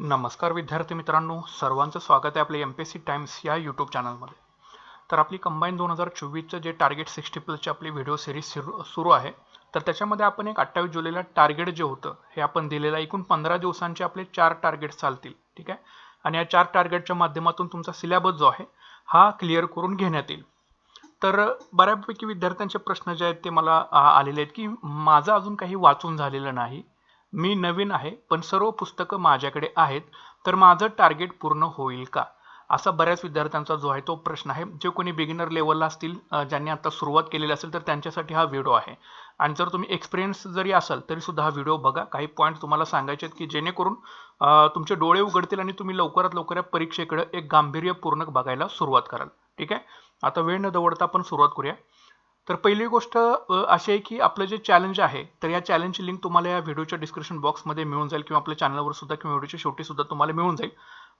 नमस्कार विद्यार्थी मित्रांनो सर्वांचं स्वागत आहे आपल्या M P S C Times या यूट्यूब चॅनलमध्ये तर आपली कंबाईन दोन हजार चोवीसचं जे टार्गेट सिक्स्टी प्लसची आपली व्हिडिओ सिरीज सुरू सुरू आहे तर त्याच्यामध्ये आपण एक अठ्ठावीस जुलैला टार्गेट जे होतं हे आपण दिलेलं आहे. एकूण पंधरा दिवसांचे आपले चार टार्गेट चालतील ठीक आहे? आणि या चार टार्गेटच्या माध्यमातून तुमचा सिलेबस जो आहे हा क्लिअर करून घेण्यात येईल. तर बऱ्यापैकी विद्यार्थ्यांचे प्रश्न जे आहेत ते मला आलेले आहेत की माझं अजून काही वाचून झालेलं नाही मी नवीन आहे पण सर्व पुस्तकं माझ्याकडे आहेत तर माझं टार्गेट पूर्ण होईल का? असा बऱ्याच विद्यार्थ्यांचा जो आहे तो प्रश्न आहे. जे कोणी बिगिनर लेवलला असतील ज्यांनी आता सुरुवात केलेली असेल तर त्यांच्यासाठी हा व्हिडिओ आहे. आणि जर तुम्ही एक्सपिरियन्स जरी असाल तरी सुद्धा हा व्हिडिओ बघा. काही पॉईंट तुम्हाला सांगायचे आहेत की जेणेकरून तुमचे डोळे उघडतील आणि तुम्ही लवकरात लवकर या परीक्षेकडे एक गांभीर्यपूर्ण बघायला सुरुवात कराल. ठीक आहे? आता वेळ न दवडता आपण सुरुवात करूया. तर पहिली गोष्ट अशी आहे की आपलं जे चॅलेंज आहे तर या चॅलेंजची लिंक तुम्हाला या व्हिडिओच्या डिस्क्रिप्शन बॉक्समध्ये मिळून जाईल किंवा आपल्या चॅनलवर सुद्धा किंवा व्हिडिओच्या शेवटी सुद्धा तुम्हाला मिळून जाईल.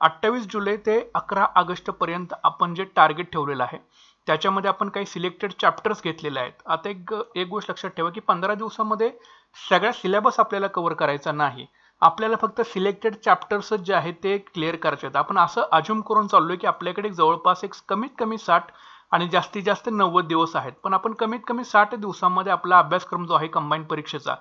अठ्ठावीस जुलै ते अकरा ऑगस्टपर्यंत आपण जे टार्गेट ठेवलेलं आहे त्याच्यामध्ये आपण काही सिलेक्टेड चॅप्टर्स घेतलेले आहेत. आता एक एक गोष्ट लक्षात ठेवा की पंधरा दिवसामध्ये सगळा सिलेबस आपल्याला कव्हर करायचा नाही. आपल्याला फक्त सिलेक्टेड चॅप्टर्सच जे आहेत ते क्लिअर करायचे आहेत. आपण असं अज्युम करून चाललोय की आपल्याकडे जवळपास एक कमीत कमी साठ आणि जास्तीत जास्त नव्वद दिवस आहेत. पण आपण कमीत कमी साठ दिवसांमध्ये आपला अभ्यासक्रम जो आहे कंबाईन परीक्षेचा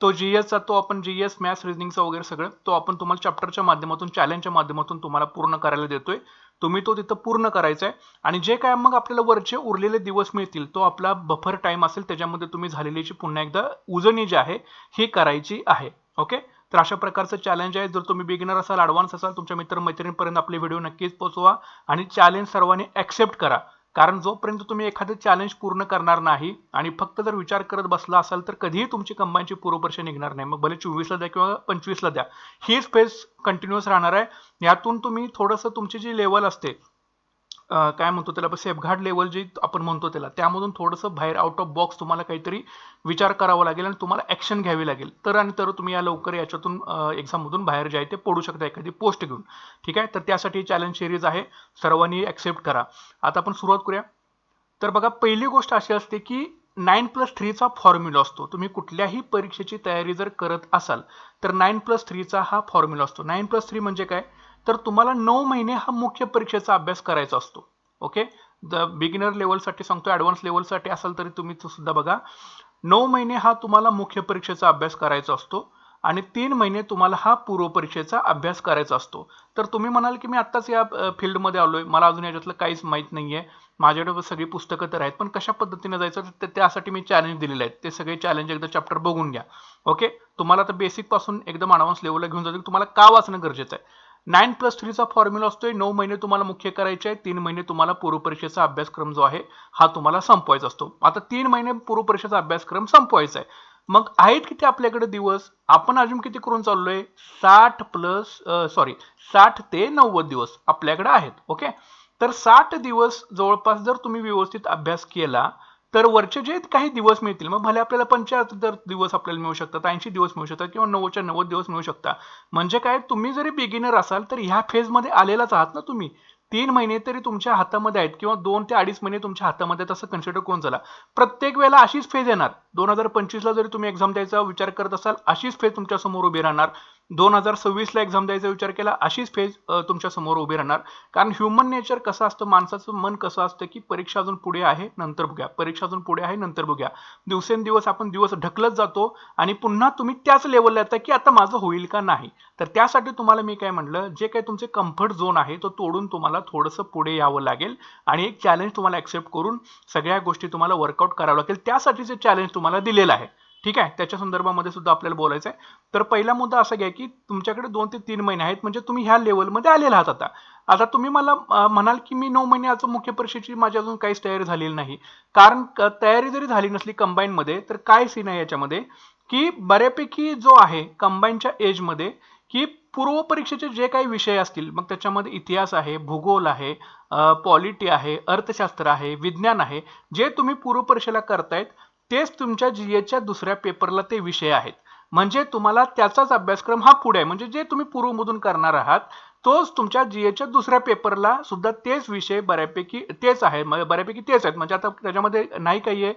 तो जी एसचा तो आपण जी एस मॅथ्स रिजनिंगचा वगैरे सगळं तो आपण तुम्हाला चॅप्टरच्या माध्यमातून चॅलेंजच्या माध्यमातून तुम्हाला पूर्ण करायला देतोय. तुम्ही तो तिथं पूर्ण करायचा आहे आणि जे काय मग आपल्याला वरचे उरलेले दिवस मिळतील तो आपला बफर टाईम असेल त्याच्यामध्ये तुम्ही झालेलीची पुन्हा एकदा उजनी जी आहे ही करायची आहे. ओके तर अशा प्रकारचं चॅलेंज आहे. जर तुम्ही बिगिनर असाल ॲडव्हान्स असाल तुमच्या मित्रमैत्रिणींपर्यंत आपले व्हिडिओ नक्कीच पोचवा आणि चॅलेंज सर्वांनी ॲक्सेप्ट करा. कारण जोपर्यंत तुम्ही एखादं चॅलेंज पूर्ण करणार नाही आणि फक्त जर विचार करत बसला असाल तर कधीही तुमची कंबाईनची पूर्वपरीक्षा निघणार नाही. मग भले चोवीसला द्या किंवा पंचवीसला द्या. हीच फेज कंटिन्युअस राहणार आहे. यातून तुम्ही थोडंसं तुमची जी लेवल असते काय म्हणतो त्याला सेफगार्ड लेवल जी आपण म्हणतो त्याला त्यामधून थोडंसं बाहेर आउट ऑफ बॉक्स तुम्हाला काहीतरी विचार करावा लागेल आणि तुम्हाला ॲक्शन घ्यावी लागेल. तर आणि तर तुम्ही या लवकर याच्यातून एक्झाममधून बाहेर जे आहे ते पडू शकता एखादी पोस्ट घेऊन. ठीक आहे? तर त्यासाठी चॅलेंज सिरीज आहे. सर्वांनी ॲक्सेप्ट करा. आता आपण सुरुवात करूया. तर बघा पहिली गोष्ट अशी असते की नाईन प्लस थ्रीचा फॉर्म्युला असतो. तुम्ही कुठल्याही परीक्षेची तयारी जर करत असाल तर नाईन प्लस थ्रीचा हा फॉर्म्युला असतो. नाईन प्लस थ्री म्हणजे काय? तर तुम्हाला नऊ महिने हा मुख्य परीक्षेचा अभ्यास करायचा असतो. ओके? द बिगिनर लेवलसाठी सांगतो ॲडव्हान्स लेवलसाठी असाल तरी तुम्ही सुद्धा बघा. नऊ महिने हा तुम्हाला मुख्य परीक्षेचा अभ्यास करायचा असतो आणि तीन महिने तुम्हाला हा पूर्व परीक्षेचा अभ्यास करायचा असतो. तर तुम्ही म्हणाल की मी आत्ताच या फील्डमध्ये आलो आहे मला अजून याच्यातलं काहीच माहीत नाही आहे माझ्याकडे सगळी पुस्तकं तर आहेत पण कशा पद्धतीने जायचं तर त्यासाठी मी चॅलेंज दिलेले आहेत. ते सगळे चॅलेंज एकदा चॅप्टर बघून घ्या. ओके? तुम्हाला तर बेसिकपासून एकदम ॲडव्हान्स लेवलला घेऊन जातो तुम्हाला का वाचणं गरजेचं आहे? नाईन प्लस थ्रीचा फॉर्म्युला असतोय. नऊ महिने तुम्हाला मुख्य करायचे आहे तीन महिने तुम्हाला पूर्वपरीक्षेचा अभ्यासक्रम जो आहे हा तुम्हाला संपवायचा असतो. आता तीन महिने पूर्वपरीक्षेचा अभ्यासक्रम संपवायचा आहे. मग आहेत किती आपल्याकडे दिवस? आपण अजून किती करून चाललोय? साठ प्लस सॉरी साठ ते नव्वद दिवस आपल्याकडे आहेत. ओके तर साठ दिवस जवळपास जर तुम्ही व्यवस्थित अभ्यास केला तर वरचे जे काही दिवस मिळतील मग भले आपल्याला पंच्याहत्तर दिवस आपल्याला मिळू शकतात ऐंशी दिवस मिळू शकतात किंवा नव्वदच्या नव्वद दिवस मिळू शकतात म्हणजे काय तुम्ही जरी बिगिनर असाल तर ह्या फेजमध्ये आलेलाच आहात ना तुम्ही. तीन महिने तरी तुमच्या हातामध्ये आहेत किंवा दोन ते अडीच महिने तुमच्या हातामध्ये आहेत असं कन्सिडर कोण झाला? प्रत्येक वेळेला अशीच फेज येणार. दोन हजार पंचवीसला जरी तुम्ही एक्झाम द्यायचा विचार करत असाल अशीच फेज तुमच्यासमोर उभी राहणार. दोन हजार सव्वीसला एक्झाम द्यायचा विचार केला अशीच फेज तुमच्यासमोर उभी राहणार. कारण ह्युमन नेचर कसं असतं माणसाचं मन कसं असतं की परीक्षा अजून पुढे आहे नंतर बघूया. परीक्षा अजून पुढे आहे नंतर बघूया. दिवसेंदिवस आपण दिवस ढकलत जातो आणि पुन्हा तुम्ही त्याच लेवलला येता की आता माझं होईल का नाही. तर त्यासाठी तुम्हाला मी काय म्हटलं जे काही तुमचे कम्फर्ट झोन आहे तो तोडून तुम्हाला थोडंसं पुढे यावं लागेल आणि एक चॅलेंज तुम्हाला ॲक्सेप्ट करून सगळ्या गोष्टी तुम्हाला वर्कआउट करावं लागेल त्यासाठीचे चॅलेंज तुम्हाला दिलेलं आहे. ठीक आहे? त्याच्या संदर्भामध्ये सुद्धा आपल्याला बोलायचं आहे तर पहिला मुद्दा असा घ्या की तुमच्याकडे दोन ते तीन महिने आहेत. म्हणजे तुम्ही ह्या लेवलमध्ये आलेला आहात आता. आता तुम्ही मला म्हणाल की मी नऊ महिने अजून मुख्य परीक्षेची माझी अजून काहीच तयारी झालेली नाही. कारण तयारी जरी झाली नसली कंबाईनमध्ये तर काय सीन आहे याच्यामध्ये? की बऱ्यापैकी जो आहे कंबाईनच्या एजमध्ये की पूर्व परीक्षेचे जे काही विषय असतील मग त्याच्यामध्ये इतिहास आहे भूगोल आहे पॉलिटी आहे अर्थशास्त्र आहे विज्ञान आहे जे तुम्ही पूर्व परीक्षेला करतायत तेच तुमच्या जी एच्या दुसऱ्या पेपरला ते विषय आहेत. म्हणजे तुम्हाला त्याचाच अभ्यासक्रम हा पुढे आहे. म्हणजे जे तुम्ही पूर्वमधून करणार आहात तोच तुमच्या जी एच्या दुसऱ्या पेपरला सुद्धा तेच विषय बऱ्यापैकी तेच आहे. बऱ्यापैकी तेच आहेत. म्हणजे आता त्याच्यामध्ये नाही काही आहे.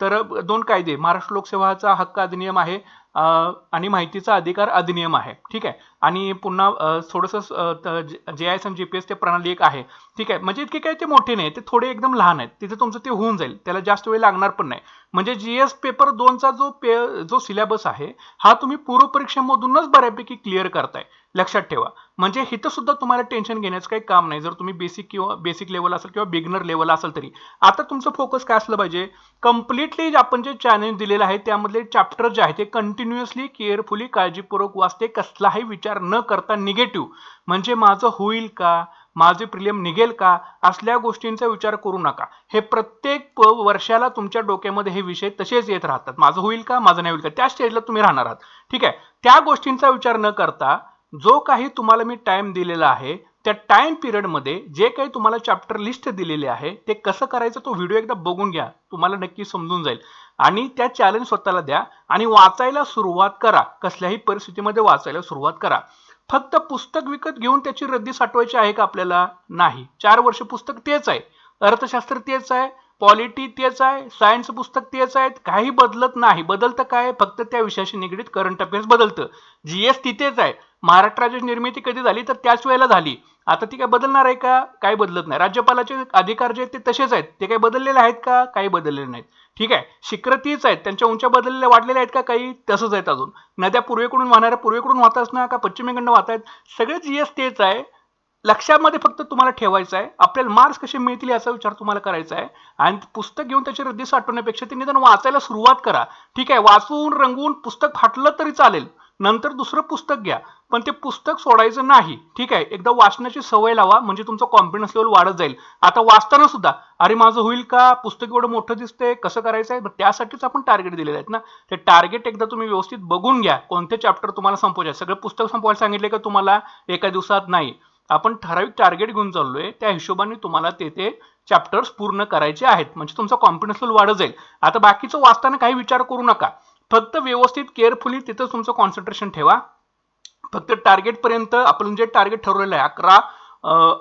तर दोन कायदे. महाराष्ट्र लोकसेवाचा हक्क अधिनियम आहे. आणि माहितीचा अधिकार अधिनियम आहे. ठीक आहे? आणि पुन्हा थोडस थोडंसं जे I S M G P S ते प्रणाली एक आहे. ठीक आहे? म्हणजे इतके काय ते मोठे नाही ते थोडे एकदम लहान आहेत. तिथे तुमचं ते होऊन जाईल. त्याला जास्त वेळ लागणार पण नाही. म्हणजे जी एस पेपर दोनचा जो पे जो सिलेबस आहे हा तुम्ही पूर्वपरीक्षेमधूनच बऱ्यापैकी क्लिअर करताय. लक्षात ठेवा. म्हणजे इथं सुद्धा तुम्हाला टेन्शन घेण्याचं काही काम नाही. जर तुम्ही बेसिक किंवा बेसिक लेवल असेल किंवा बिगनर लेवल असेल तरी. आता तुमचं फोकस काय असलं पाहिजे? कम्प्लिटली आपण जे चॅलेंज दिलेलं आहे त्यामधले चॅप्टर जे आहे ते कंटिन्यू कंटिन्युअसली केअरफुली काळजीपूर्वक वाचते. कसलाही विचार न करता निगेटिव्ह. म्हणजे माझं होईल का? माझे प्रिलियम निघेल का? असल्या गोष्टींचा विचार करू नका. हे प्रत्येक वर्षाला तुमच्या डोक्यामध्ये हे विषय तसेच येत राहतात. माझं होईल का? माझं नाही होईल का? त्या स्टेजला तुम्ही राहणार आहात. ठीक आहे? त्या गोष्टींचा विचार न करता जो काही तुम्हाला मी टाइम दिलेला आहे त्या टाइम पिरियडमध्ये जे काही तुम्हाला चॅप्टर लिस्ट दिलेले आहे ते कसं करायचं तो व्हिडिओ एकदा बघून घ्या. तुम्हाला नक्की समजून जाईल. आणि त्या चॅलेंज स्वतःला द्या आणि वाचायला सुरुवात करा. कसल्याही परिस्थितीमध्ये वाचायला सुरुवात करा. फक्त पुस्तक विकत घेऊन त्याची रद्दी साठवायची आहे का आपल्याला? नाही. चार वर्ष पुस्तक तेच आहे. अर्थशास्त्र तेच आहे. पॉलिटी तेच आहे. सायन्स पुस्तक तेच आहेत. काही बदलत नाही. बदलतं काय? फक्त त्या विषयाशी निगडीत करंट अफेअर्स बदलतं. जीएस तिथेच आहे. महाराष्ट्र राज्याची निर्मिती कधी झाली? तर त्याच वेळेला झाली. आता ती काय बदलणार आहे का? काही बदलत नाही. राज्यपालाचे अधिकार जे आहेत ते तसेच आहेत. ते काही बदललेले आहेत का? काही बदललेले नाहीत. ठीक आहे. शिखरं तीच आहेत. त्यांच्या उंच्या बदललेल्या वाढलेल्या आहेत का? काही तसंच आहेत अजून. नद्या पूर्वेकडून वाहणाऱ्या पूर्वेकडून वाहत असणार का? पश्चिमेकडनं वाहत आहेत? सगळे जीएस तेच आहे. लक्षामध्ये फक्त तुम्हाला ठेवायचं आहे. आपल्याला मार्क्स कसे मिळतील याचा विचार तुम्हाला करायचा आहे. आणि पुस्तक घेऊन त्याची रद्दी साठवण्यापेक्षा ते निदान वाचायला सुरुवात करा. ठीक आहे. वाचून रंगवून पुस्तक फाटलं तरी चालेल. नंतर दुसरं पुस्तक घ्या. पण ते पुस्तक सोडायचं नाही. ठीक आहे? एकदा वाचण्याची सवय लावा म्हणजे तुमचं कॉन्फिडन्स लेवल वाढत जाईल. आता वाचताना सुद्धा अरे माझं होईल का? पुस्तक एवढं मोठं दिसतंय कसं करायचं आहे त्यासाठीच आपण टार्गेट दिलेले आहेत ना. ते टार्गेट एकदा तुम्ही व्यवस्थित बघून घ्या. कोणते चॅप्टर तुम्हाला संपवायचे सगळं पुस्तक संपवायला सांगितले का तुम्हाला? एका दिवसात नाही. आपण ठराविक टार्गेट घेऊन चाललोय. त्या हिशोबाने तुम्हाला ते ते चॅप्टर्स पूर्ण करायचे आहेत. म्हणजे तुमचा कॉन्फिडन्स लेवल वाढत जाईल. आता बाकीचं वाचताना काही विचार करू नका. फक्त व्यवस्थित केअरफुली तिथं तुमचं कॉन्सन्ट्रेशन ठेवा. फक्त टार्गेट पर्यंत आपण जे टार्गेट ठरवलेलं आहे अकरा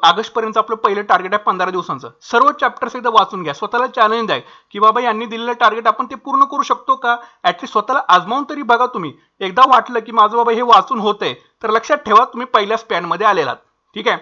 ऑगस्ट पर्यंत आपलं पहिलं टार्गेट आहे पंधरा दिवसांचं. सर्व चॅप्टर्स एकदा वाचून घ्या. स्वतःला चॅलेंज आहे की बाबा यांनी दिलेलं टार्गेट आपण ते पूर्ण करू शकतो का? ऍटलीस्ट स्वतःला आजमावून तरी बघा तुम्ही. एकदा वाटलं की माझं बाबा हे वाचून होतंय तर लक्षात ठेवा तुम्ही पहिल्या स्पॅनमध्ये आलेलात. ठीक आहे?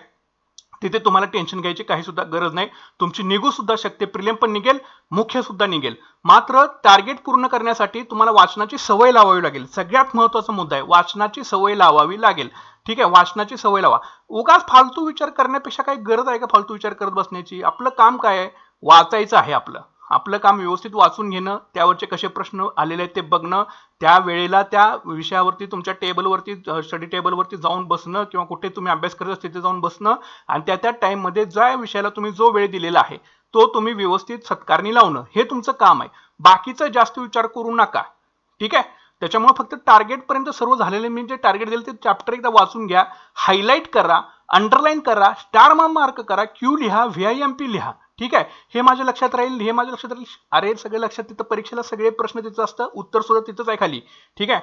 तिथे तुम्हाला टेन्शन घ्यायची काही सुद्धा गरज नाही. तुमची निघू सुद्धा शकते प्रिलियम पण निघेल मुख्य सुद्धा निघेल. मात्र टार्गेट पूर्ण करण्यासाठी तुम्हाला वाचनाची सवय लावावी लागेल. सगळ्यात महत्त्वाचा मुद्दा आहे वाचनाची सवय लावावी लागेल. ठीक आहे वाचनाची सवय लावा. उगाच फालतू विचार करण्यापेक्षा काही गरज आहे का फालतू विचार करत बसण्याची? आपलं काम काय आहे? वाचायचं आहे आपलं. आपलं काम व्यवस्थित वाचून घेणं त्यावरचे कसे प्रश्न आलेले आहेत ते बघणं त्या वेळेला त्या विषयावरती तुमच्या टेबलवरती स्टडी टेबलवरती जाऊन बसणं किंवा कुठे तुम्ही अभ्यास करत असते तिथे जाऊन बसणं आणि त्या त्या टाईममध्ये ज्या विषयाला तुम्ही जो वेळ दिलेला आहे तो तुम्ही व्यवस्थित सत्कारणी लावणं हे तुमचं काम आहे. बाकीचा जास्त विचार करू नका. ठीक आहे? त्याच्यामुळे फक्त टार्गेटपर्यंत सर्व झालेले मी जे टार्गेट दिले ते चॅप्टर एकदा वाचून घ्या. हायलाईट करा अंडरलाईन करा स्टार मार्क करा क्यू लिहा व्ही आय एम पी लिहा. ठीक आहे. हे माझ्या लक्षात राहील हे माझ्या लक्षात राहील. अरे सगळे लक्षात तिथं परीक्षेला सगळे प्रश्न तिथं असतं. उत्तर सुद्धा तिथंच आहे खाली. ठीक आहे?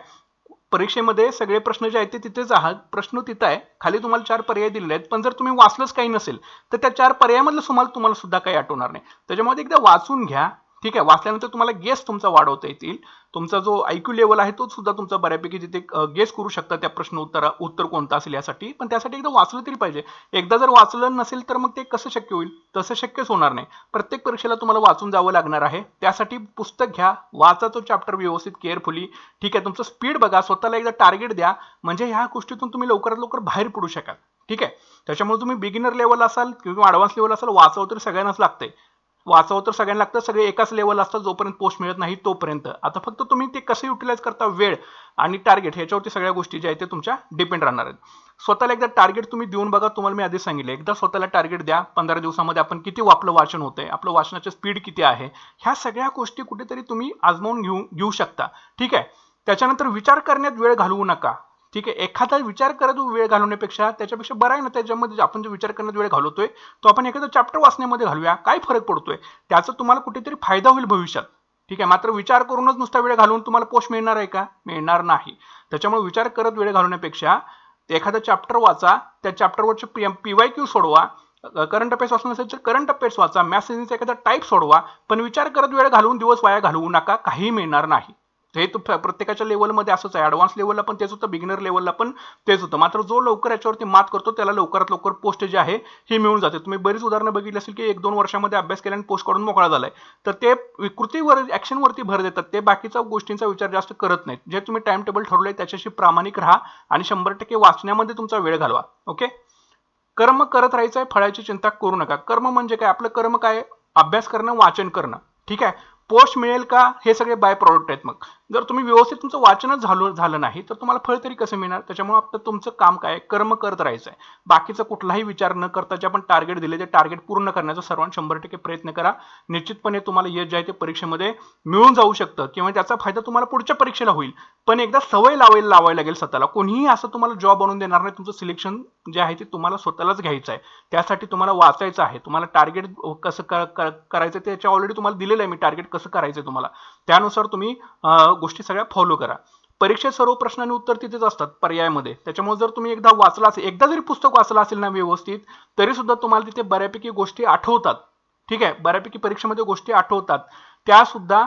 परीक्षेमध्ये सगळे प्रश्न जे आहेत ते तिथेच आहात. प्रश्न तिथं आहे. खाली तुम्हाला चार पर्याय दिलेले आहेत. पण जर तुम्ही वाचलंच काही नसेल तर त्या चार पर्यायामधलं तुम्हाला तुम्हाला सुद्धा काही आठवणार नाही. त्याच्यामध्ये एकदा वाचून घ्या. ठीक आहे वाचल्यानंतर तुम्हाला गेस तुमचा वाढवता येतील. तुमचा जो आयक्यू लेवल आहे तो सुद्धा तुमचा बऱ्यापैकी तिथे गेस करू शकता त्या प्रश्न उत्तरा उत्तर कोणतं असेल यासाठी. पण त्यासाठी एकदा वाचलं तरी पाहिजे. एकदा जर वाचलं नसेल तर मग ते कसं शक्य होईल? तसं शक्यच होणार नाही. प्रत्येक परीक्षेला तुम्हाला वाचून जावं लागणार आहे. त्यासाठी पुस्तक घ्या वाचा तो चॅप्टर व्यवस्थित केअरफुली ठीक आहे तुमचं स्पीड बघा स्वतःला एकदा टार्गेट द्या. म्हणजे ह्या गोष्टीतून तुम्ही लवकरात लवकर बाहेर पडू शकाल. ठीक आहे? त्याच्यामुळे तुम्ही बिगिनर लेवल असाल किंवा ॲडव्हान्स लेवल असाल वाचावं तर सगळ्यांनाच लागते वाचावं तर सगळ्यांना लागतं. सगळे एकाच लेवल असतात जोपर्यंत पोस्ट मिळत नाही तोपर्यंत. आता फक्त तुम्ही ते कसं युटिलाइज करता वेळ आणि टार्गेट ह्याच्यावरती सगळ्या गोष्टी ज्या आहेत ते तुमच्या डिपेंड राहणार आहेत. स्वतःला एकदा टार्गेट तुम्ही देऊन बघा. तुम्हाला मी आधी सांगितलं एकदा स्वतःला टार्गेट द्या. पंधरा दिवसामध्ये आपण किती आपलं वाचन होतंय आपलं वाचनाचं स्पीड किती आहे ह्या सगळ्या गोष्टी कुठेतरी तुम्ही आजमावून घेऊ घेऊ शकता. ठीक आहे? त्याच्यानंतर विचार करण्यात वेळ घालवू नका. ठीक आहे? एखादा विचार करत वेळ घालवण्यापेक्षा त्याच्यापेक्षा बरं आहे ना त्याच्यामध्ये आपण जो विचार करण्यात वेळ घालवतोय तो आपण एखादा चॅप्टर वाचण्यामध्ये घालूया. काय फरक पडतोय? त्याचा तुम्हाला कुठेतरी फायदा होईल भविष्यात. ठीक आहे? मात्र विचार करूनच नुसता वेळ घालवून तुम्हाला पोस्ट मिळणार आहे का? मिळणार नाही. त्याच्यामुळे विचार करत वेळ घालवण्यापेक्षा एखादा चॅप्टर वाचा त्या चॅप्टरवरचे P M P Y Q सोडवा करंट अफेअर्स वाचून असेल तर करंट अफेअर्स वाचा. मॅसेजचा एखादा टाईप सोडवा. पण विचार करत वेळ घालवून दिवस वाया घालवू नका. काही मिळणार नाही. हे तर प्रत्येकाच्या लेवलमध्ये असंच आहे. ॲडव्हान्स लेवलला पण तेच होतं बिगिनर लेवलला पण तेच होतं. मात्र जो लवकर याच्यावरती मात करतो त्याला लवकरात लवकर पोस्ट जे आहे हे मिळून जाते. तुम्ही बरीच उदाहरणं बघितली असेल की एक दोन वर्षामध्ये अभ्यास केल्याने पोस्ट काढून मोकळा झालाय. तर ते विकृतीवर ॲक्शनवरती भर देतात. ते बाकीच्या गोष्टींचा विचार जास्त करत नाहीत. जे तुम्ही टाइम टेबल ठरवलंय त्याच्याशी प्रामाणिक राहा आणि शंभर टक्के वाचण्यामध्ये तुमचा वेळ घालवा. ओके कर्म करत राहायचं आहे फळाची चिंता करू नका. कर्म म्हणजे काय? आपलं कर्म काय अभ्यास करणं वाचन करणं. ठीक आहे? पोस्ट मिळेल का? हे सगळे बाय प्रॉडक्ट आहेत मग. जर तुम्ही व्यवस्थित तुमचं वाचनच झालं झालं नाही तर तुम्हाला फळ तरी कसं मिळणार? त्याच्यामुळे आपलं तुमचं काम काय आहे? कर्म करत राहायचं आहे. बाकीचा कुठलाही विचार न करता जे आपण टार्गेट दिले ते टार्गेट पूर्ण करण्याचा सर्वांना शंभर टक्के प्रयत्न करा. निश्चितपणे तुम्हाला यश जे आहे ते परीक्षेमध्ये मिळून जाऊ शकतं. किंवा त्याचा फायदा तुम्हाला पुढच्या परीक्षेला होईल. पण एकदा सवय लावायला लावायला लागेल स्वतःला. कोणीही असं तुम्हाला जॉब बनवून देणार नाही. तुमचं सिलेक्शन जे आहे ते तुम्हाला स्वतःलाच घ्यायचं आहे. त्यासाठी तुम्हाला वाचायचं आहे. तुम्हाला टार्गेट कसं क- क- करायचं त्याच्या ऑलरेडी तुम्हाला दिलेलं आहे. मी टार्गेट कसं करायचं आहे तुम्हाला? त्यानुसार तुम्ही गोष्टी सगळ्या फॉलो करा. परीक्षेत सर्व प्रश्नांनी उत्तर तिथेच असतात पर्यायामध्ये. त्याच्यामुळे जर तुम्ही एकदा वाचला असेल एकदा जरी पुस्तक वाचलं असेल ना व्यवस्थित तरी सुद्धा तुम्हाला तिथे बऱ्यापैकी गोष्टी आठवतात. ठीक आहे? बऱ्यापैकी परीक्षेमध्ये गोष्टी आठवतात. त्या सुद्धा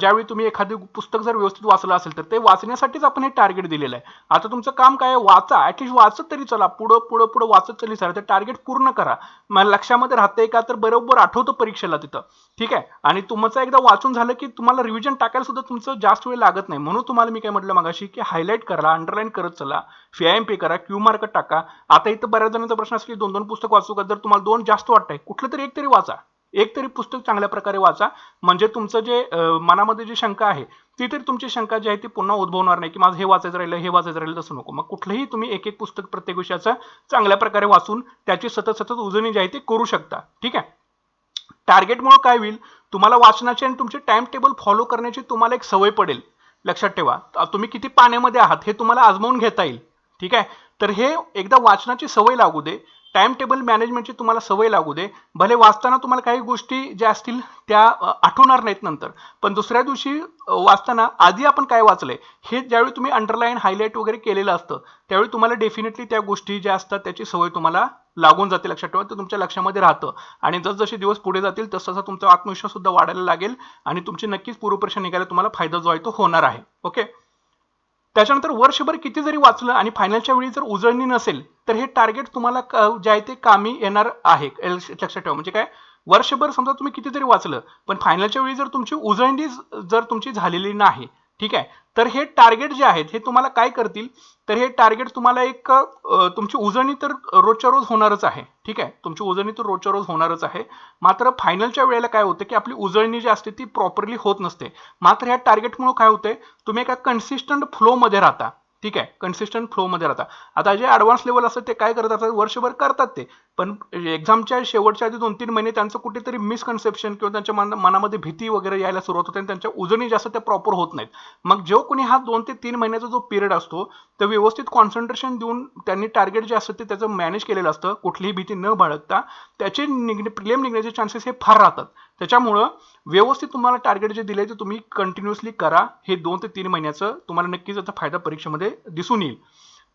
ज्यावेळी तुम्ही एखादे पुस्तक जर व्यवस्थित वाचलं असेल तर ते वाचण्यासाठीच आपण हे टार्गेट दिलेलं आहे. आता तुमचं काम काय आहे? वाचा. ॲटलिस्ट वाचत तरी चला. पुढं पुढं पुढं वाचत चली सर. ते टार्गेट पूर्ण करा. मला लक्षामध्ये राहतंय का? तर बरोबर आठवतं परीक्षेला तिथं. ठीक आहे? आणि तुमचं एकदा वाचून झालं की तुम्हाला रिव्हिजन टाकायला सुद्धा तुमचं जास्त वेळ लागत नाही. म्हणून तुम्हाला मी काय म्हटलं मगाशी की हायलाईट करा अंडरलाईन करत चला. एम पे करा क्यू मार्क टाका. आता इथं बऱ्याच जणांचा प्रश्न असतो की दोन दोन पुस्तक वाचू का? जर तुम्हाला दोन जास्त वाटतंय कुठलं तरी एक तरी वाचा. एक तरी पुस्तक चांगल्या प्रकारे वाचा. म्हणजे तुमचं जे मनामध्ये जी शंका आहे ती तरी तुमची शंका जी आहे ती पुन्हा उद्भवणार नाही की माझं हे वाचायचं राहिलं हे वाचायचं राहिलं तसं नको. मग कुठलंही तुम्ही एक एक पुस्तक प्रत्येक विषयाचं चांगल्या प्रकारे वाचून त्याची सतत सतत उजणी जी आहे ती करू शकता. ठीक आहे? टार्गेटमुळे काय होईल? तुम्हाला वाचनाची आणि तुमचे टाइम टेबल फॉलो करण्याची तुम्हाला एक सवय पडेल. लक्षात ठेवा. तुम्ही किती पाण्यामध्ये आहात हे तुम्हाला आजमावून घेता येईल. ठीक आहे? तर हे एकदा वाचनाची सवय लागू दे. टाइम टेबल मॅनेजमेंटची तुम्हाला सवय लागू दे. भले वाचताना तुम्हाला काही गोष्टी ज्या असतील त्या आठवणार नाहीत नंतर. पण दुसऱ्या दिवशी वाचताना आधी आपण काय वाचलंय हे ज्यावेळी तुम्ही अंडरलाईन हायलाईट वगैरे केलेलं असतं त्यावेळी तुम्हाला डेफिनेटली त्या गोष्टी ज्या असतात त्याची सवय तुम्हाला लागून जाते लक्षात ठेवा. ते तुमच्या लक्षामध्ये राहतं. आणि जसजसे दिवस पुढे जातील तसतसा तुमचा आत्मविश्वास सुद्धा वाढायला लागेल आणि तुमची नक्कीच पूर्वपरीक्षा निघायला तुम्हाला फायदा जो आहे तो होणार आहे. ओके त्याच्यानंतर वर्षभर किती जरी वाचलं आणि फायनलच्या वेळी जर उजळणी नसेल तर हे टार्गेट तुम्हाला क- जे आहे ते कामी येणार आहे लक्षात ठेवा. म्हणजे काय? वर्षभर समजा तुम्ही किती जरी वाचलं पण फायनलच्या वेळी जर तुमची उजळणी जर तुमची झालेली नाही ठीक आहे? तर हे टार्गेट जे आहेत हे तुम्हाला काय करतील? तर हे टार्गेट तुम्हाला एक तुमची उजळणी तर रोजच्या रोज होणारच आहे. ठीक आहे? तुमची उजळणी तर रोजच्या रोज होणारच आहे. मात्र फायनलच्या वेळेला काय होतं की आपली उजळणी जी असते ती प्रॉपरली होत नसते. मात्र ह्या टार्गेटमुळे काय होते तुम्ही एका कन्सिस्टंट फ्लोमध्ये राहता. ठीक आहे कन्सिस्टंट फ्लोमध्ये राहतात. आता जे ॲडव्हान्स लेवल असतात ते काय करत असतात वर्षभर करतात ते. पण एक्झामच्या शेवटच्या आधी दोन तीन महिने त्यांचं कुठेतरी मिसकन्सेप्शन किंवा त्यांच्या मन मनामध्ये भीती वगैरे यायला सुरुवात होते आणि त्यांच्या उजळणी जास्त त्या प्रॉपर होत नाहीत. मग जो कोणी हा दोन ते तीन महिन्याचा जो पिरियड असतो तर व्यवस्थित कॉन्सन्ट्रेशन देऊन त्यांनी टार्गेट जे असतं ते त्याचं मॅनेज केलेलं असतं कुठलीही भीती न बाळगता. त्याचे निघणे प्रिलेम निघण्याचे चान्सेस हे फार राहतात. त्याच्यामुळं व्यवस्थित तुम्हाला टार्गेट जे दिले ते तुम्ही कंटिन्युअसली करा. हे दोन ते तीन महिन्याचं तुम्हाला नक्कीच याचा फायदा परीक्षेमध्ये दिसून येईल.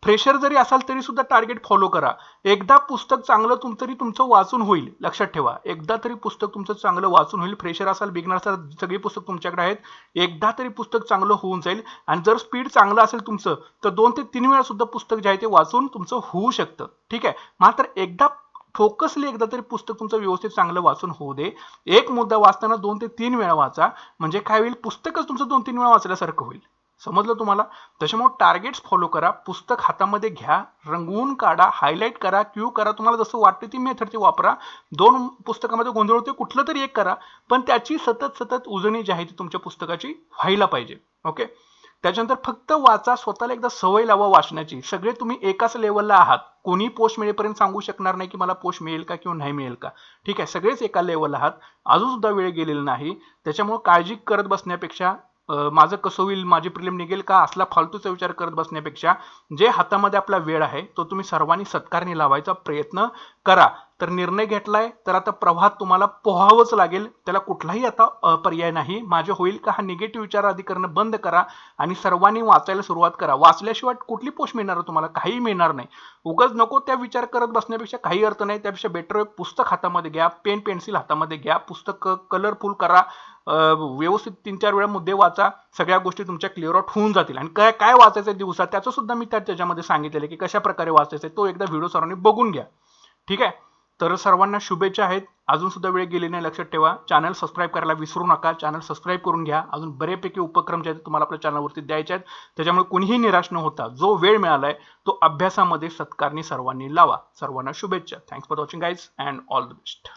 फ्रेशर जरी असाल तरी सुद्धा टार्गेट फॉलो करा. एकदा पुस्तक चांगलं तुम तरी तुमचं वाचून होईल. लक्षात ठेवा. एकदा तरी पुस्तक तुमचं चांगलं वाचून होईल. फ्रेशर असाल बिगनर असाल सगळी पुस्तक तुमच्याकडे आहेत. एकदा तरी पुस्तक चांगलं होऊन जाईल. आणि जर स्पीड चांगलं असेल तुमचं तर दोन ते तीन वेळा सुद्धा पुस्तक जे आहे ते वाचून तुमचं होऊ शकतं. ठीक आहे? मात्र एकदा फोकसली एकदा तरी पुस्तक तुमचं व्यवस्थित चांगलं वाचून होऊ दे. एक मुद्दा वाचताना दोन ते तीन वेळा वाचा. म्हणजे काय होईल? पुस्तकच तुमचं दोन तीन वेळा वाचल्यासारखं होईल. समजलं तुम्हाला? त्याच्यामुळे टार्गेट्स फॉलो करा. पुस्तक हातामध्ये घ्या. रंगवून काढा. हायलाईट करा. क्यू करा. तुम्हाला जसं वाटतं ती मेथड ती वापरा. दोन पुस्तकामध्ये गोंधळ होते कुठलं तरी एक करा. पण त्याची सतत सतत उजणी जी आहे ती तुमच्या पुस्तकाची व्हायला पाहिजे. ओके त्याच्यानंतर फक्त वाचा स्वतःला एकदा सवय लावा वाचण्याची. सगळे तुम्ही एकाच लेवलला आहात. कोणी पोस्ट मिळेपर्यंत सांगू शकणार नाही की मला पोस्ट मिळेल का किंवा नाही मिळेल का. ठीक आहे सगळेच एका लेवलला आहात. अजून सुद्धा वेळ गेलेला नाही. त्याच्यामुळे काळजी करत बसण्यापेक्षा माझं कसं होईल माझी प्रिलिम निघेल का असला फालतूचा विचार करत बसण्यापेक्षा जे हातामध्ये आपला वेळ आहे तो तुम्ही सर्वांनी सत्कारणी लावायचा प्रयत्न करा. तर निर्णय घेतलाय तर आता प्रवाहात तुम्हाला पोहावंच लागेल. त्याला कुठलाही आता पर्याय नाही. माझे होईल का हा निगेटिव्ह विचार आधी करणं बंद करा आणि सर्वांनी वाचायला सुरुवात करा. वाचल्याशिवाय कुठली पोस्ट मिळणार तुम्हाला? काही मिळणार नाही. उगाच नको त्या विचार करत बसण्यापेक्षा काही अर्थ नाही. त्यापेक्षा बेटर पुस्तक हातामध्ये घ्या पेन पेन्सिल हातामध्ये घ्या. पुस्तक कलरफुल करा. व्यवस्थित तीन चार वेळा मुद्दे वाचा. सगळ्या गोष्टी तुमच्या क्लिअर आउट होऊन जातील. आणि काय काय वाचायचं दिवसात? त्याचं सुद्धा मी त्या त्याच्यामध्ये सांगितलेलं आहे की कशा प्रकारे वाचायचं आहे तो एकदा व्हिडिओ सर्वांनी बघून घ्या. ठीक आहे? तर सर्वांना शुभेच्छा आहेत. अजून सुद्धा वेळ गेली नाही लक्षात ठेवा. चॅनल सबस्क्राईब करायला विसरू नका. चॅनल सबस्क्राईब करून घ्या. अजून बरेपैकी उपक्रम जे आहेत तुम्हाला आपल्या चॅनलवरती द्यायचे आहेत. त्याच्यामुळे कोणीही निराश न होता जो वेळ मिळालाय तो अभ्यासामध्ये सत्कारणी सर्वांनी लावा. सर्वांना शुभेच्छा. Thanks for watching guys and all the best